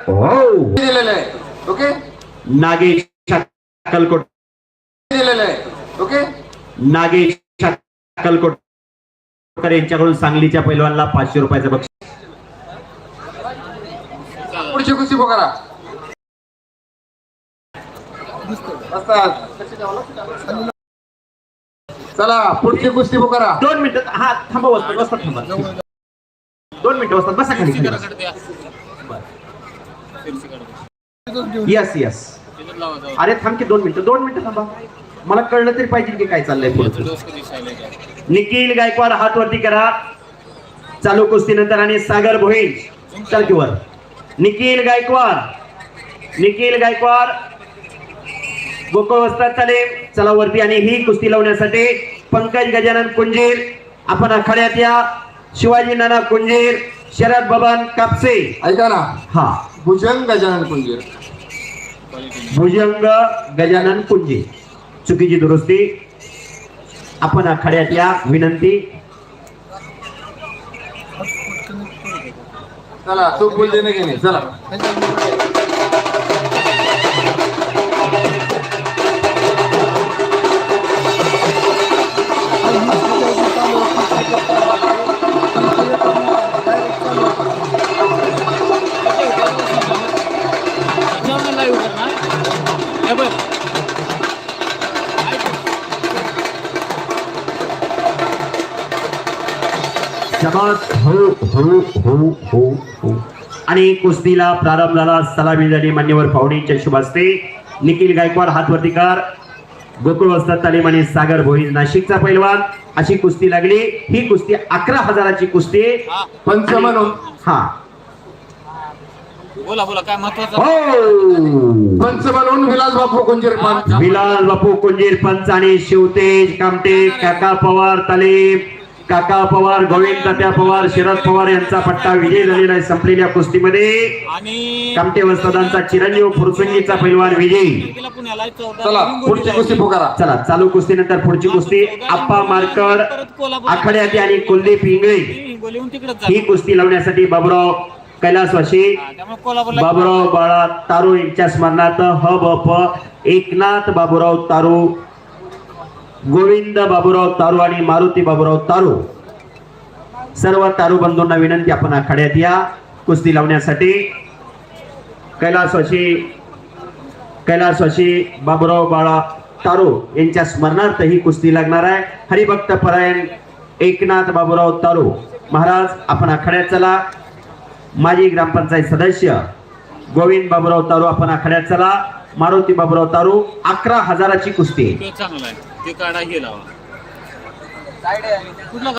हो. दिलेलं आहे. ओके? नागेश अक्कलकोट दिलेलं आहे. ओके? नागेश अक्कलकोटकर यांच्याकडून सांगलीच्या पैलवानला पाचशे रुपयाचं बक्षीस. पुढची कुस्ती करा. चला पुढची कुस्ती करा. दोन मिनिटं हा थांबा वस्तात वस्तात थांबा. दोन मिनिटं वस्तात बसा खाली. यस यस अरे थांब की दोन मिनिटं दोन मिनिटं थांबा. मला कळलं तरी पाहिजे की काय चाललंय पुढे. निखिल गायकवाड हात वरती करा. चालू कुस्ती नंतर आणि सागर भोईर. चल की वर. निखिल गायकवाड. निखिल गायकवाड. गोकुळ वस्तात चाले. चला वरती आणि ही कुस्ती लावण्यासाठी पंकज गजानन कुंजीर. आपण आखाड्यात या. शिवाजी नाना कुंजीर. शरद बबन कापसे. ऐका ना. हा. भुजंग गजानन कुंजीर भुजंग गजानन कुंजीर चुकीची दुरुस्ती. आपण आखाड्यात या विनंती. चला चूक बोलते नाही? चला. समाज हो हो हो हो हो. आणि कुस्तीला प्रारंभ झाला सलामी झाली मान्यवर पाहुणींच्या शुभ हस्ते निखिल गायकवाड हातवरती कार. गोकुळ वस्तात तालीम आणि सागर भोईर नाशिकचा पैलवान. अशी कुस्ती लागली. ही कुस्ती अकरा हजाराची कुस्ती पंच म्हणून. हा. बोला बोला काय महत्वाचं हो. पंच म्हणून विलास बापू कुंजीर पंच. विलास बापू कुंजीर पंच आणि शिवतेज कामटे काका पवार तालीम. काका पवार गोविंद तात्या पवार शरद पवार यांचा पट्टा विजय झालेला आहे संपलेल्या कुस्तीमध्ये. आणि कामटे वस्तादांचा चिरंजीव फुरसुंगीचा पैलवान विजयी. चला पुढची कुस्ती करा चला चालू कुस्तीनंतर पुढची कुस्ती. आप्पा मारकर आखाड्यात आणि कुलदीप इंगळे. ही कुस्ती लावण्यासाठी बाबुराव कैलासवाशी बाबुराव बाळा तारू यांच्या स्मरणार्थ ह ब प एकनाथ बाबुराव तारू गोविंद बाबुराव तारू आणि मारुती बाबुराव तारू. सर्व तारू बंधूंना विनंती आपण आखाड्यात या. कुस्ती लावण्यासाठी कैलासवाशी कैलासवाशी बाबुराव बाळा तारू यांच्या स्मरणार्थ ही कुस्ती लागणार आहे. हरिभक्त परायण एकनाथ बाबुराव तारू. महाराज आपण आखाड्यात चला. माजी ग्रामपंचायत सदस्य गोविंद बाबूराव तारू आपण आखाड्यात चला. मारुती बाबुराव तारू अकरा हजाराची कुस्ती. आहे.